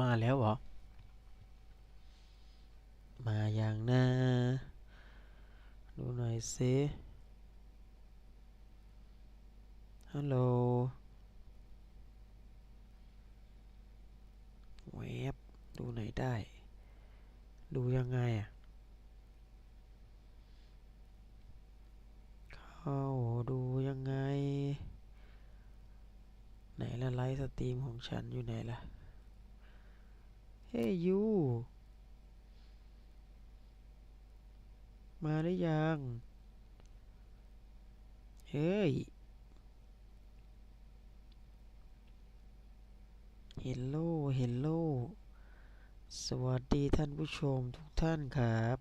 มาแล้วเหรอ มาอย่างนะดูหน่อยสิฮัลโหลเว็บดูไหนได้ ดูยังไงอะ เข้าดูยังไง ไหนละไลฟ์สตรีมของฉันอยู่ไหนล่ะ เฮ้ยยูมาหรือยัง เฮ้ย เฮลโล เฮลโล สวัสดีท่านผู้ชมทุกท่านครับ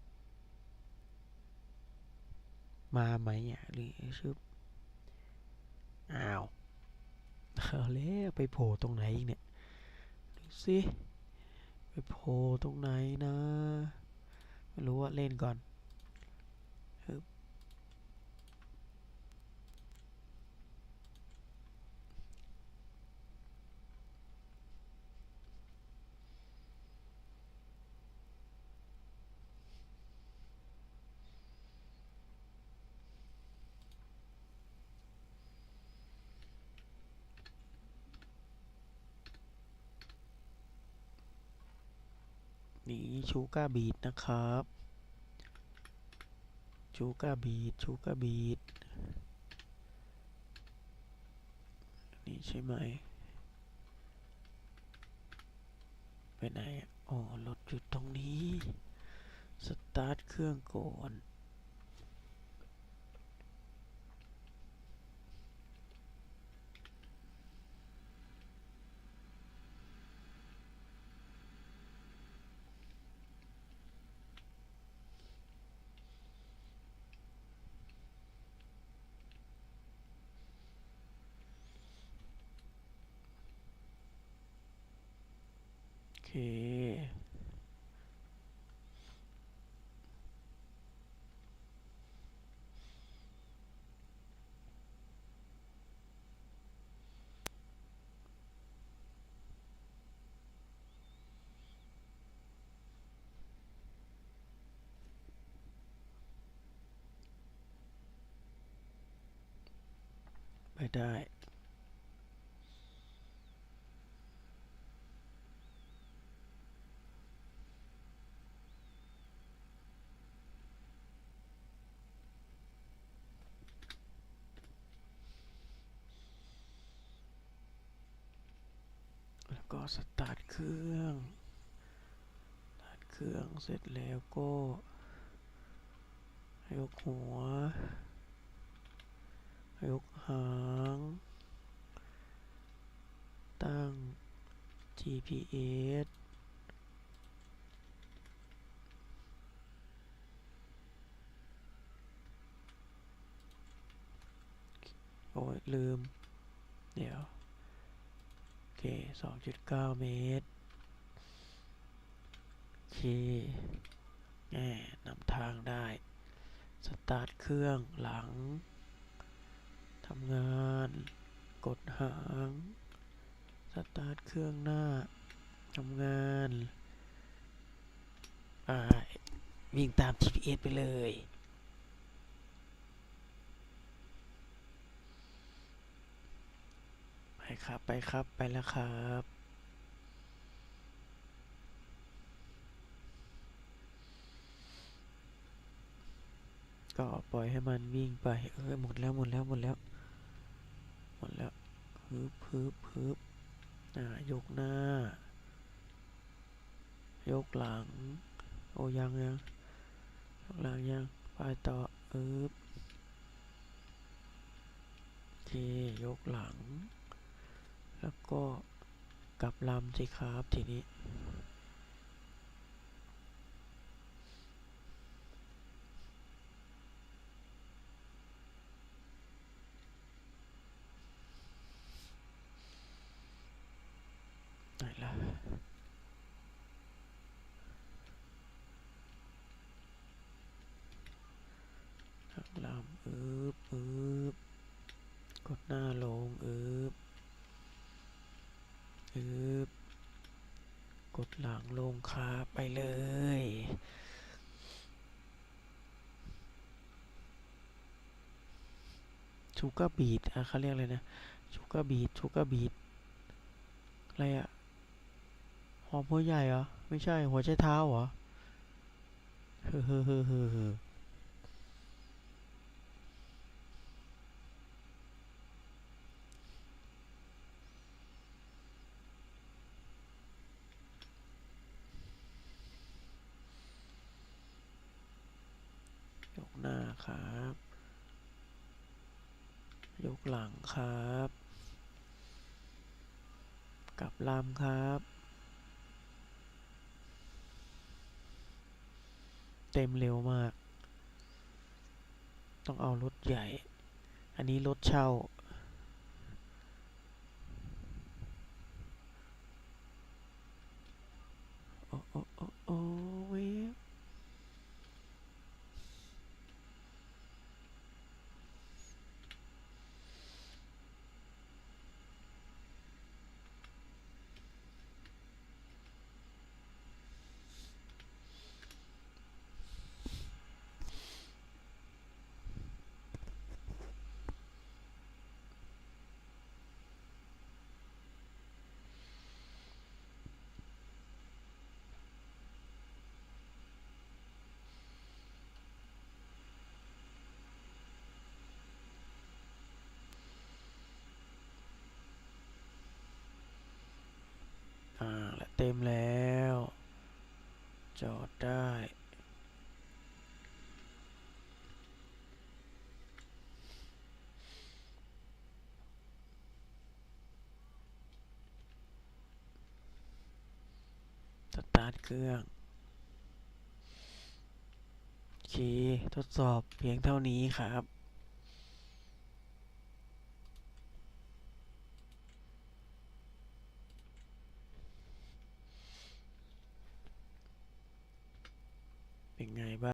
มาไหมอะหรือชึบอ้าว เอาแล้วไปโผล่ตรงไหนอีกเนี่ย ดูสิ ไปโพลตรงไหนนะ ไม่รู้ว่าเล่นก่อน นี่ชูก้าบีดนะครับชูก้าบีดชูก้าบีดนี่ใช่ไหม ไปไหนอะอ๋อรถอยู่ตรงนี้ สตาร์ทเครื่องก่อน ไปได้ แล้วก็สตาร์ทเครื่องสตาร์ทเครื่องเสร็จแล้วก็ยกหัว ยกหาง ตั้ง GPS โอ้ยลืม เดี๋ยว โอเค2.9เมตรโอเคแหมนำทางได้ สตาร์ทเครื่องหลังทำงาน กดหาง สตาร์ทเครื่องหน้าทำงานไปวิ่งตาม GPS ไปเลย ไป ครับไปครับไปแล้วครับก็ปล่อยให้มันวิ่งไป เออหมดแล้วหมดแล้วหมดแล้ว หมดแล้วฮึบฮึบฮึบอ่ายกหน้า ยกหลัง โอ้ยังยังยกหลังยังไปต่อเอ๊บโอเคยกหลัง แล้วก็กลับลำสิครับทีนี้ ไหนล่ะข้างลำอึบอึบกดหน้าลงอึบึบกดหลังลงครับไปเลย ชูกาบีดอะเขาเรียกอะไรนะ ชูกาบีดชูกาบีดอะไรอะหอมหัวใหญ่เหรอ ไม่ใช่หัวใจเท้าเหรอ เฮ้อเฮ้อเฮ้อเฮ้อเฮ้อ ยก หน้าครับ ยกหลังครับ กลับลำครับ เต็มเร็วมาก ต้องเอารถใหญ่ อันนี้รถเช่า โอ้โอ้โอ้โอ้เว้ยอ่าและ เต็มแล้ว จอดได้ สตาร์ทเครื่องโอเคทดสอบเพียงเท่านี้ครับ